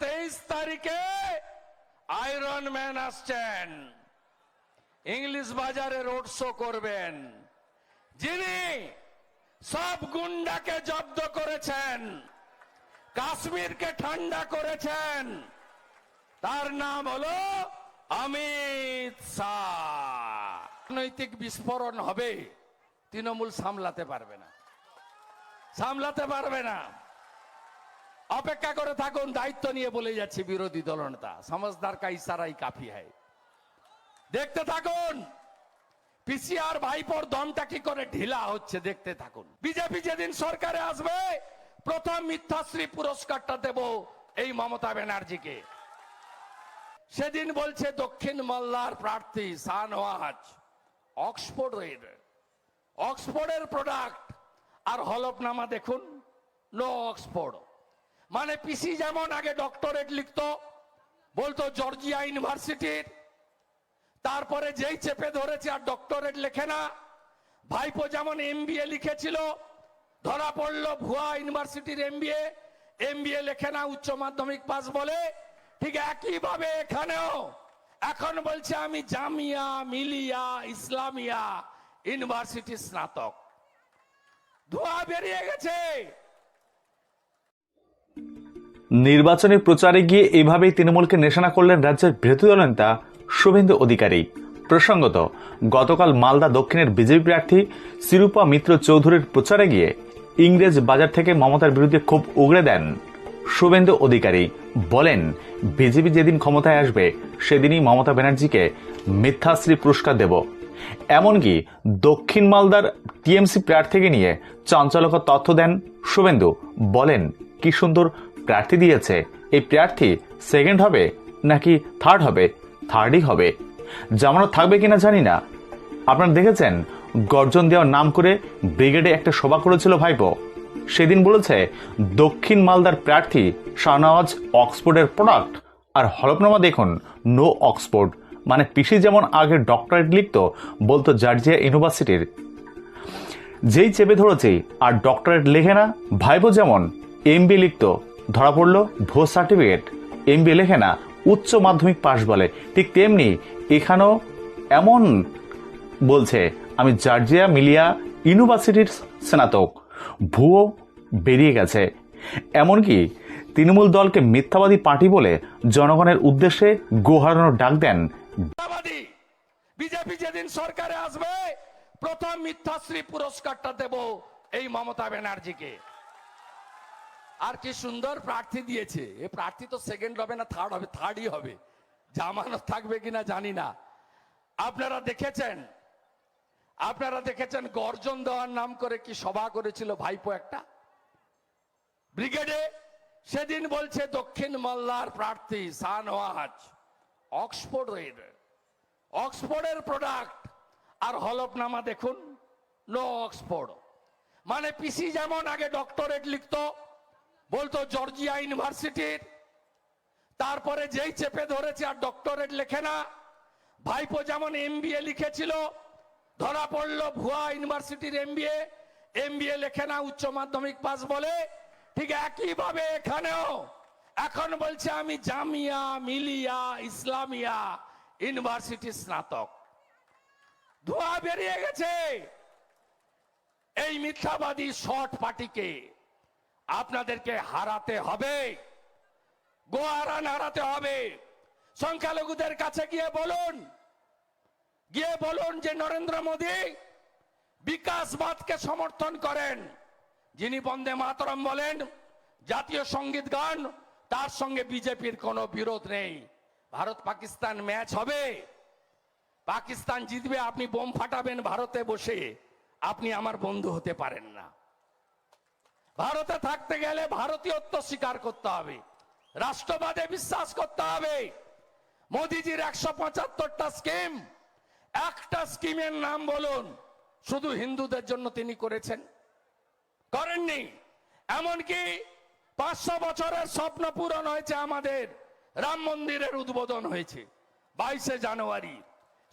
তেইশ তারিখে Iron Man আসছেন। ইংলিশ বাজারে রোড শো করবেন। যিনি সব গুন্ডাকে জব্দ করেছেন, কাশ্মীরকে ঠান্ডা করেছেন, তার নাম হলো অমিত শাহ। বিস্ফোরণ হবে, তৃণমূল সামলাতে পারবে না। সামলাতে পারবে না। অপেক্ষা করে থাকুন, দায়িত্ব নিয়ে বলে যাচ্ছে বিরোধী দলনেতা সমজদার কা ইশারাই কাফি হয় দেখতে থাকুন, পিসিআর ভাইপোর দমটা কি করে ঢিলা হচ্ছে দেখতে থাকুন। বিজেপি যেদিন সরকারে আসবে, প্রথম মিথ্যাশ্রী পুরস্কারটা দেব এই মমতা ব্যানার্জিকে। সেদিন বলছে দক্ষিণ মাল্লার প্রার্থী শাহনওয়াজ অক্সফোর্ডের অক্সফোর্ডের প্রোডাক্ট আর হলফনামা দেখুন নো অক্সফোর্ড মানে পিসি যেমন আগে ডক্টরেট লিখত, বলতো জর্জিয়া ইউনিভার্সিটির তারপরে যেই চেপে ধরেছে আর ডক্টরেট লেখে না, ভাইপো যেমন এমবিএ লিখেছিল, ধরা পড়ল ভুয়া ইউনিভার্সিটির এম এমবিএ এমবিএ লেখে না, উচ্চ মাধ্যমিক পাস বলে। ঠিক একইভাবে এখানেও, এখন বলছে আমি জামিয়া, মিলিয়া, ইসলামিয়া ইউনিভার্সিটি স্নাতক। ধোয়া বেরিয়ে গেছে। নির্বাচনী প্রচারে গিয়ে এভাবেই তৃণমূলকে নিশানা করলেন রাজ্যের বিরোধী দলনেতা শুভেন্দু অধিকারী। প্রসঙ্গত, গতকাল মালদা দক্ষিণের বিজেপি প্রার্থী শিরূপা মিত্র চৌধুরীর প্রচারে গিয়ে ইংরেজ বাজার থেকে মমতার বিরুদ্ধে খুব উগড়ে দেন শুভেন্দু অধিকারী। বলেন, বিজেপি যেদিন ক্ষমতায় আসবে, সেদিনই মমতা ব্যানার্জিকে মিথ্যাশ্রী পুরস্কার দেব। এমনকি দক্ষিণ মালদার টিএমসি প্রার্থীকে নিয়ে চাঞ্চল্যকর তথ্য দেন শুভেন্দু। বলেন, কি সুন্দর প্রার্থী দিয়েছে। এই প্রার্থী সেকেন্ড হবে নাকি থার্ড হবে? থার্ডই হবে। জামানত থাকবে কিনা জানি না। আপনারা দেখেছেন, গর্জন দেওয়ার নাম করে ব্রিগেডে একটা সভা করেছিল ভাইপো। সেদিন বলেছে, দক্ষিণ মালদার প্রার্থী শাহনওয়াজ অক্সফোর্ডের প্রোডাক্ট। আর হলফনামা দেখুন নো অক্সফোর্ড মানে পিসি যেমন আগে ডক্টরেট লিখত, বলতো জার্জিয়া ইউনিভার্সিটির। যেই চেপে ধরেছি, আর ডক্টরেট লেখে না ভাইবো যেমন এমবি লিখত। ধরা পড়ল ভো সার্টিফিকেট। এমবি লেখে না, উচ্চ মাধ্যমিক পাশ বলে। ঠিক তেমনি এখানেও এমন বলছে, আমি জার্জিয়া মিলিয়া ইউনিভার্সিটির স্নাতক। ভুয়ো বেরিয়ে গেছে। এমনকি তৃণমূল দলকে মিথ্যাবাদী পার্টি বলে জনগণের উদ্দেশ্যে গোহারানোর ডাক দেন। বিজেপি যেদিন সরকারে আসবে, প্রথম মিথ্যাশ্রী পুরস্কারটা দেব এই মমতা ব্যানার্জিকে। আর কি সুন্দর প্রার্থী দিয়েছে। এ প্রার্থী তো সেকেন্ড হবে না থার্ড হবে থার্ডই হবে। জামানত থাকবে কিনা জানি না। আপনারা দেখেছেন? আপনারা দেখেছেন গর্জন দেওয়ার নাম করে কি সভা করেছিল ভাইপো একটা? ব্রিগেডে সেদিন বলছে, দক্ষিণ মাল্লার প্রার্থী শাহনওয়াজ অক্সফোর্ডের অক্সফোর্ডের প্রোডাক্ট আর হলফনামা দেখুন নো অক্সফোর্ড মানে পিসি যেমন আগে ডক্টরেট লিখতো বলতো জর্জিয়া ইউনিভার্সিটির। তারপরে যেই চেপে ধরেছে আর ডক্টরেট লেখে না, ভাইপো যেমন এমবিএ লিখেছিল, ধরা পড়ল ভুয়া ইউনিভার্সিটির এম এমবিএ এমবিএ লেখে না, উচ্চ মাধ্যমিক পাস বলে। ঠিক একইভাবে এখানেও, এখন বলছে আমি জামিয়া মিলিয়া ইসলামিয়া ইউনিভার্সিটি স্নাতক। ধোয়া বেরিয়ে গেছে। এই মিথ্যাবাদী শর্ট পার্টিকে আপনাদেরকে হারাতে হবে। গোয়ারান হারাতে হবে। সংখ্যালঘুদের কাছে গিয়ে বলুন। গিয়ে বলুন যে নরেন্দ্র মোদী বিকাশবাদকে সমর্থন করেন। যিনি বন্দে মাতরম বলেন, জাতীয় সংগীত গান, তার সঙ্গে বিজেপির কোনো বিরোধ নেই। ভারত পাকিস্তান ম্যাচ হবে। পাকিস্তান জিতবে, আপনি বোম ফাটাবেন ভারতে বসে। আপনি আমার বন্ধু হতে পারেন না। ভারতে থাকতে গেলে ভারতীয়ত্ব স্বীকার করতে হবে। রাষ্ট্রবাদে বিশ্বাস করতে হবে। মোদিজির একশো পঁচাত্তরটা স্কিম। একটা স্কিমের নাম বলুন, শুধু হিন্দুদের জন্য তিনি করেছেন। করেননি। এমনকি পাঁচশো বছরের স্বপ্ন পূরণ হয়েছে আমাদের। রাম মন্দিরের উদ্বোধন হয়েছে বাইশে জানুয়ারি।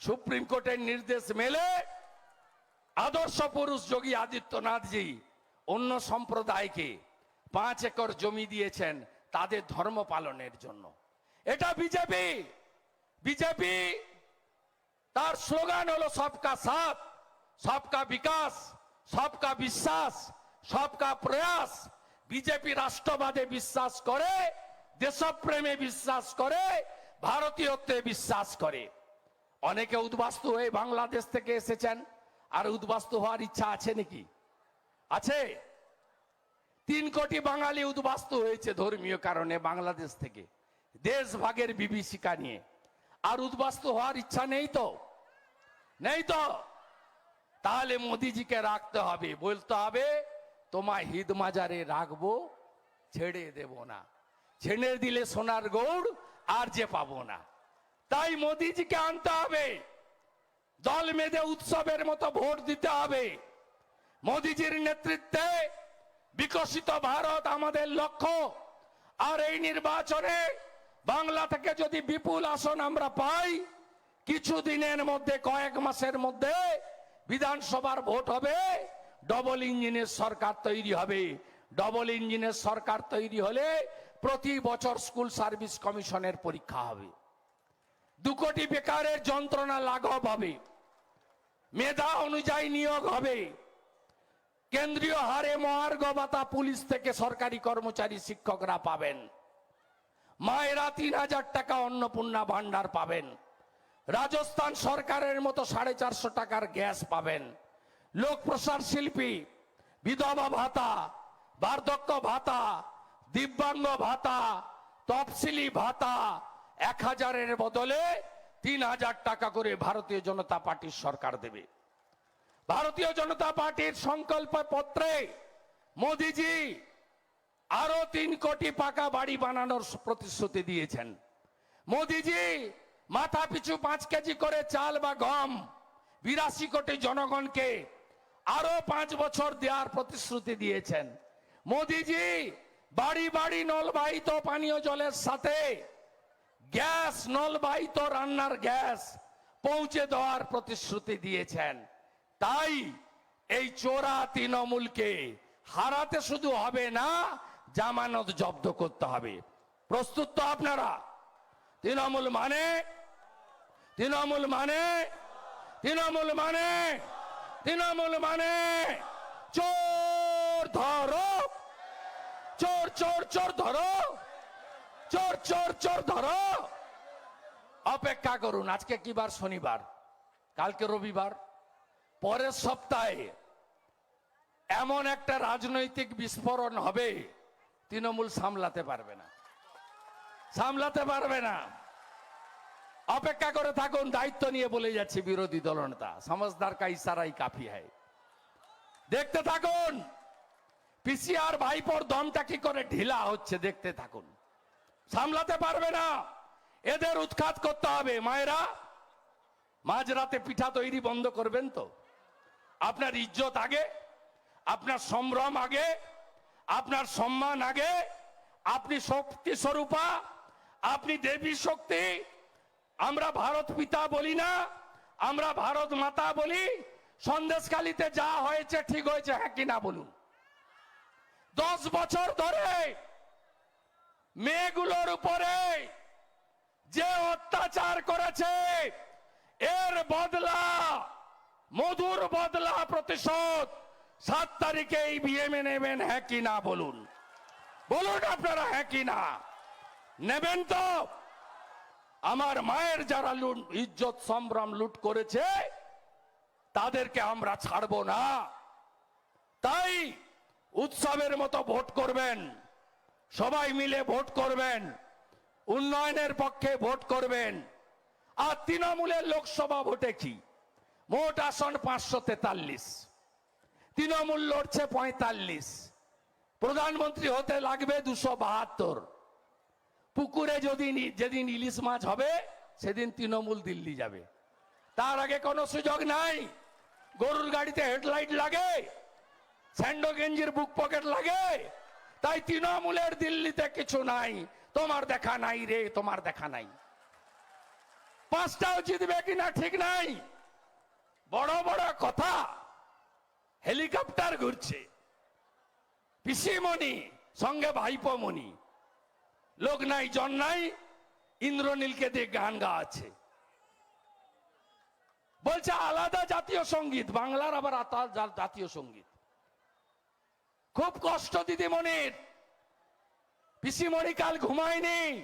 সুপ্রিম কোর্টের নির্দেশ মেলে আদর্শ পুরুষ যোগী আদিত্যনাথজি অন্য সম্প্রদায়কে পাঁচ একর জমি দিয়েছেন তাদের ধর্ম পালনের জন্য। এটা বিজেপি! বিজেপি! তার স্লোগান হলো, সবকা সাথ, সবকা বিকাশ, সবকা বিশ্বাস, সবকা প্রয়াস। বিজেপি রাষ্ট্রবাদে বিশ্বাস করে, দেশপ্রেমে বিশ্বাস করে, ভারতীয়ত্বে বিশ্বাস করে। অনেকে উদ্বাস্তু হয়ে বাংলাদেশ থেকে এসেছেন। আর উদ্বাস্তু হওয়ার ইচ্ছা আছে নাকি? আছে? তিন কোটি বাঙালি উদ্বাস্তু হয়েছে ধর্মীয় কারণে বাংলাদেশ থেকে। দেশ ভাগের বিভীষিকা নিয়ে। আর উদ্বাস্তু হওয়ার ইচ্ছা নেই তো? নেই তো? তাহলে মোদিজিকে রাখতে হবে। বলতে হবে, তোমায় হিদ মাজারে রাখব, ছেড়ে দেব না। ছেড়ে দিলে সোনার গৌড় আর যে পাবো না। তাই মোদিজিকে আনতে হবে। দল মেধে উৎসবের মতো ভোট দিতে হবে। মোদিজির নেতৃত্বে বিকশিত ভারত আমাদের লক্ষ্য। আর এই নির্বাচনে বাংলা থেকে যদি বিপুল আসন আমরা পাই কিছু দিনের মধ্যে, কয়েক মাসের মধ্যে বিধানসভার ভোট হবে, ডবল ইঞ্জিনের সরকার তৈরি হবে। ডবল ইঞ্জিনের সরকার তৈরি হলে প্রতি বছর স্কুল সার্ভিস কমিশনের পরীক্ষা হবে। দু কোটি বেকারের যন্ত্রণা লাঘব হবে। মেধা অনুযায়ী নিয়োগ হবে। কেন্দ্রীয় হারে মহার্ঘ ভাতা পুলিশ থেকে সরকারি কর্মচারী শিক্ষকরা পাবেন। মায়েরা তিন হাজার টাকা অন্নপূর্ণা ভান্ডার পাবেন। রাজস্থান সরকারের মতো সাড়ে চারশো টাকার গ্যাস পাবেন। লোক প্রসার শিল্পী, বিধবা ভাতা, বার্ধক্য ভাতা, দিব্যাঙ্গ ভাতা, তফসিলি ভাতা এক হাজারের বদলে তিন হাজার টাকা করে ভারতীয় জনতা পার্টির সরকার দেবে। ভারতীয় জনতা পার্টির সংকল্প পত্রে মোদিজি আরও তিন কোটি পাকা বাড়ি বানানোর প্রতিশ্রুতি দিয়েছেন। মোদিজি মাথা পিছু পাঁচ কেজি করে চাল বা গম বিরাশি কোটি জনগণকে আরও পাঁচ বছর দেওয়ার প্রতিশ্রুতি দিয়েছেন। মোদিজি বাড়ি বাড়ি নলবাহিত পানীয় জলের সাথে গ্যাস, নলবাহিত রান্নার গ্যাস পৌঁছে দেওয়ার প্রতিশ্রুতি দিয়েছেন। তাই এই চোরা তৃণমূলকে হারাতে শুধু হবে না, জামানত জব্দ করতে হবে। প্রস্তুত তো আপনারা? তৃণমূল মানে? তৃণমূল মানে? তৃণমূল মানে? তৃণমূল মানে? চোর ধরো। চোর চোর চোর ধরো। চোর চোর চোর ধরো। অপেক্ষা করুন, আজকে কি বার? শনিবার। কালকে রবিবার। পরের সপ্তাহে এমন একটা রাজনৈতিক বিস্ফোরণ হবে, তৃণমূল সামলাতে পারবে না। সামলাতে পারবে না। অপেক্ষা করে থাকুন, দায়িত্ব নিয়ে বলে যাচ্ছে বিরোধী দলনেতা সমজদার কা ইশারাই কাফি হয়। দেখতে থাকুন, পিসিআর ভাইপোর দমটা কি করে ঢিলা হচ্ছে দেখতে থাকুন। সামলাতে পারবে না, এদের উৎখাত করতে হবে। মায়েরা, মাঝরাতে পিঠা তৈরি বন্ধ করবেন তো? আপনার ইজ্জত আগে, আপনার সম্ভ্রম আগে, আপনার সম্মান আগে, আপনি শক্তি স্বরূপা, আপনি দেবী শক্তি। আমরা ভারত পিতা বলি না, আমরা ভারত মাতা বলি। সন্দেশকালীতে যা হয়েছে ঠিক হয়েছে হ্যাঁ কিনা বলুন? দশ বছর ধরে মেয়েগুলোর উপরে যে অত্যাচার করেছে, এর বদলা মধুর বদলা প্রতিশোধ। সাত তারিখে এই বিএমএ নেবেন হ্যাঁ কি না বলুন? বলুন আপনারা হ্যাঁ কি না? নেবেন তো। আমার মায়ের যারা লুট, ইজ্জত সম্ভ্রম লুট করেছে, তাদেরকে আমরা ছাড়বো না। তাই উৎসবের মতো ভোট করবেন। সবাই মিলে ভোট করবেন। উন্নয়নের পক্ষে ভোট করবেন। আর তৃণমূলের লোকসভা ভোটে কি? মোট আসন পাঁচশো তেতাল্লিশ। তৃণমূল লড়ছে পঁয়তাল্লিশ। প্রধানমন্ত্রী হতে লাগবে দুশো বাহাত্তর। পুকুরে যদি যেদিন ইলিশ মাছ হবে, সেদিন তৃণমূল দিল্লি যাবে। তার আগে কোনো সুযোগ নাই। গরুর গাড়িতে হেডলাইট লাগে স্যান্ডো গেঞ্জির বুক পকেট লাগে। তাই তৃণমূলের দিল্লিতে কিছু নাই। তোমার দেখা নাই রে, তোমার দেখা নাই। পাঁচটাও জিতবে কিনা ঠিক নাই। বড় বড় কথা। হেলিকপ্টার ঘুরছে। পিসিমণি, সঙ্গে ভাইপমণি। লোক নাই, জন নাই, ইন্দ্রনীলকে দিয়ে গান গাওয়াচ্ছে। বলছে, আলাদা জাতীয় সংগীত, বাংলার আবার জাতীয় সংগীত। খুব কষ্ট দিদিমণির। পিসিমণি কাল ঘুমায়নি।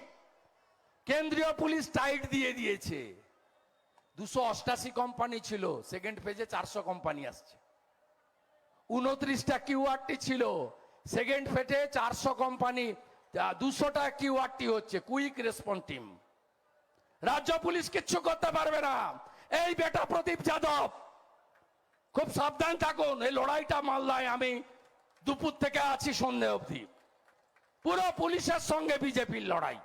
কেন্দ্রীয় পুলিশ টাইট দিয়ে দিয়েছে। দুশো অষ্টাশি কোম্পানি ছিল সেকেন্ড পেজে চারশো কোম্পানি আসছে। উনত্রিশটা কিউআরটি ছিল সেকেন্ড ফেটে চারশো কোম্পানি দুশোটা কিউআরটি হচ্ছে কুইক রেসপন্স টিম রাজ্য পুলিশ কিচ্ছু করতে পারবে না। এই বেটা প্রদীপ যাদব, খুব সাবধান থাকুন, এই লড়াইটা মালদায় আমি দুপুর থেকে আছি সন্ধে অবধি। পুরো পুলিশের সঙ্গে বিজেপির লড়াই।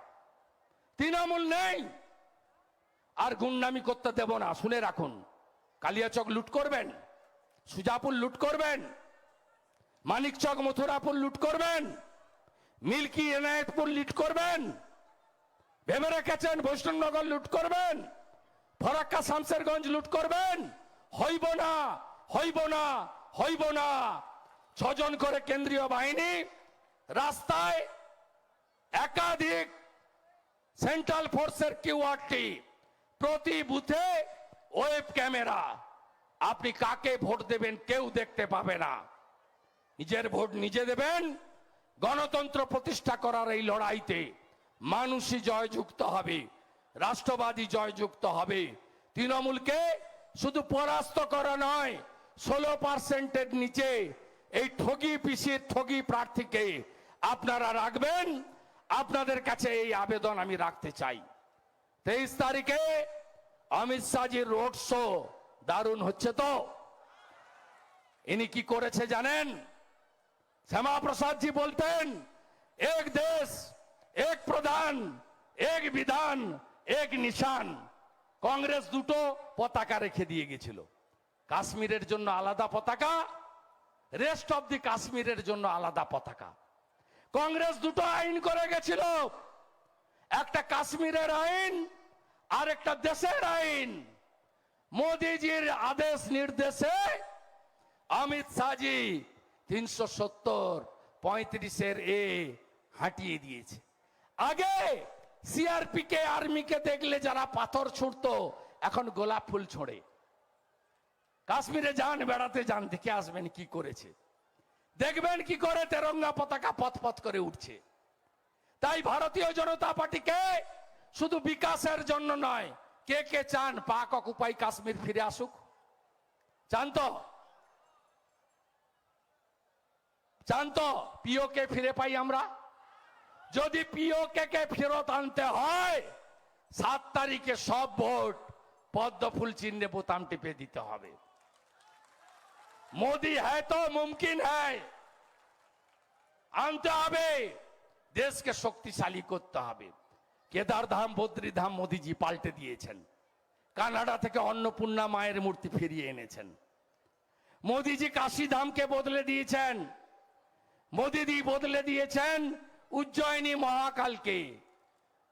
তৃণমূল নেই। আর গুন্ডামি করতে দেব না, শুনে রাখুন। কালিয়াচক লুট করবেন, সুজাপুর লুট করবেন, মানিকচক মথুরাপুর লুট করবেন, মিল্কি এনায়েতপুর লুট করবেন ভেবে রেখেছেন বৈষ্ণবনগর লুট করবেন, ফরাক্কা শামসেরগঞ্জ লুট করবেন, হইব না হইব না হইব না। ছজন করে কেন্দ্রীয় বাহিনী রাস্তায় একাধিক সেন্ট্রাল ফোর্সের কিউআরটি প্রতি বুথে ওয়েব ক্যামেরা। আপনি কাকে ভোট দেবেন কেউ দেখতে পাবে না। নিজের ভোট নিজে দেবেন। গণতন্ত্র প্রতিষ্ঠা করার এই লড়াইতে মানুষই জয়যুক্ত হবে, রাষ্ট্রবাদী জয়যুক্ত হবে। তৃণমূলকে শুধু পরাস্ত করা নয়, ষোলো পার্সেন্টের নিচে এই ঠগি পিসির ঠগি প্রার্থীকে আপনারা রাখবেন। আপনাদের কাছে এই আবেদন আমি রাখতে চাই। তেইশ তারিখে অমিত শাহজির রোড শো দারুণ হচ্ছে তো? ইনি কি করেছে জানেন? শ্যামা প্রসাদ জি বলতেন, এক দেশ, এক প্রধান, এক বিধান, এক নিশান। কংগ্রেস দুটো পতাকা রেখে দিয়ে গেছিল। কাশ্মীরের জন্য আলাদা পতাকা রেস্ট অব দি কাশ্মীরের জন্য আলাদা পতাকা। কংগ্রেস দুটো আইন করে গেছিল। একটা কাশ্মীরের আইন আর একটা দেশের আইন। মোদিজির আদেশ নির্দেশে অমিত শাহজি তিনশো সত্তর পঁয়ত্রিশের এ হাঁটিয়ে দিয়েছে। আগে সিআরপি কে আর্মিকে দেখলে যারা পাথর ছুঁড়তো, এখন গোলাপ ফুল ছোঁড়ে। কাশ্মীরে যান, বেড়াতে যান, দেখে আসবেন কি করেছে। দেখবেন কি করে তেরঙ্গা পতাকা পথ পথ করে উঠছে। তাই ভারতীয় জনতা পার্টিকে শুধু বিকাশের জন্য নয়, কে কে চান পাক অকুপাই কাশ্মীর ফিরে আসুক? চান তো? চান তো? পিওকে ফিরে পাই আমরা? যদি পিওকে কে কে ফেরত আনতে হয়, সাত তারিখে সব ভোট পদ্ম ফুল চিহ্নে বোতাম টিপে দিতে হবে। মোদি হ্যায় তো, মুমকিন হ্যায়। আনতে হবে, দেশকে শক্তিশালী করতে হবে। কেদার ধাম বদ্রী ধাম মোদিজি পাল্টে দিয়েছেন। কানাডা থেকে অন্নপূর্ণা মায়ের মূর্তি ফিরিয়ে এনেছেন। মোদিজি কাশী ধামকে বদলে দিয়েছেন। মোদিজি বদলে দিয়েছেন উজ্জয়িনী মহাকালকে।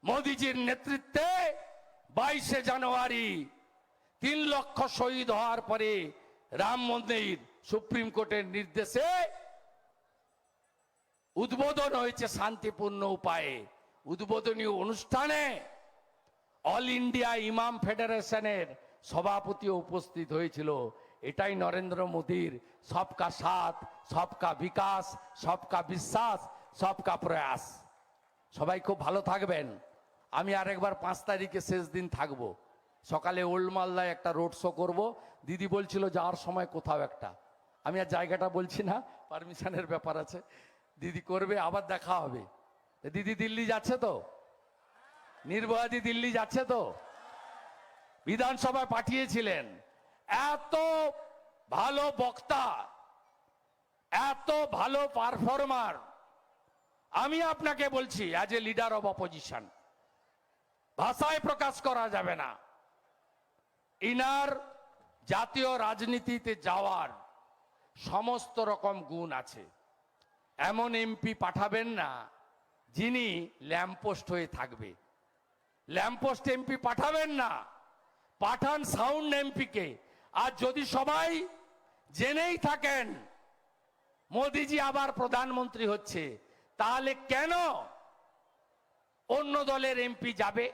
মোদিজির নেতৃত্বে বাইশে জানুয়ারি তিন লক্ষ শহীদ হওয়ার পরে রাম মন্দির সুপ্রিম কোর্টের নির্দেশে উদ্বোধন হয়েছে শান্তিপূর্ণ উপায়ে। উদ্বোধনী অনুষ্ঠানে অল ইন্ডিয়া ইমাম ফেডারেশনের সভাপতি উপস্থিত হয়েছিল। এটাই নরেন্দ্র মোদীর সবকা সাথ, সবকা বিকাশ, সবকা বিশ্বাস, সবকা প্রয়াস। সবাই খুব ভালো থাকবেন। আমি আরেকবার পাঁচ তারিখে শেষ দিন থাকব। সকালে ওল্ড মালদায় একটা রোড শো করব। দিদি বলছিল, যাওয়ার সময় কোথাও একটা। আমি আর জায়গাটা বলছি না, পারমিশনের ব্যাপার আছে। দিদি করবে, আবার দেখা হবে। দিদি দিল্লি যাচ্ছে তো? নির্ভয়াদি দিল্লি যাচ্ছে তো? বিধানসভায় পাঠিয়েছিলেন। এত ভালো বক্তা, এত ভালো পারফর্মার আমি আপনাকে বলছি as a leader of opposition ভাষায় প্রকাশ করা যাবে না। ইনার জাতীয় রাজনীতিতে যাওয়ার সমস্ত রকম গুণ আছে। এমন এমপি পাঠাবেন না যিনি ল্যাম্পোস্ট হয়ে থাকবে। ল্যাম্পোস্ট এমপি পাঠাবেন না। পাঠান সাউন্ড এমপিকে। আর যদি সবাই জেনেই থাকেন, মোদিজি আবার প্রধানমন্ত্রী হচ্ছে, তাহলে কেন অন্য দলের এমপি যাবে?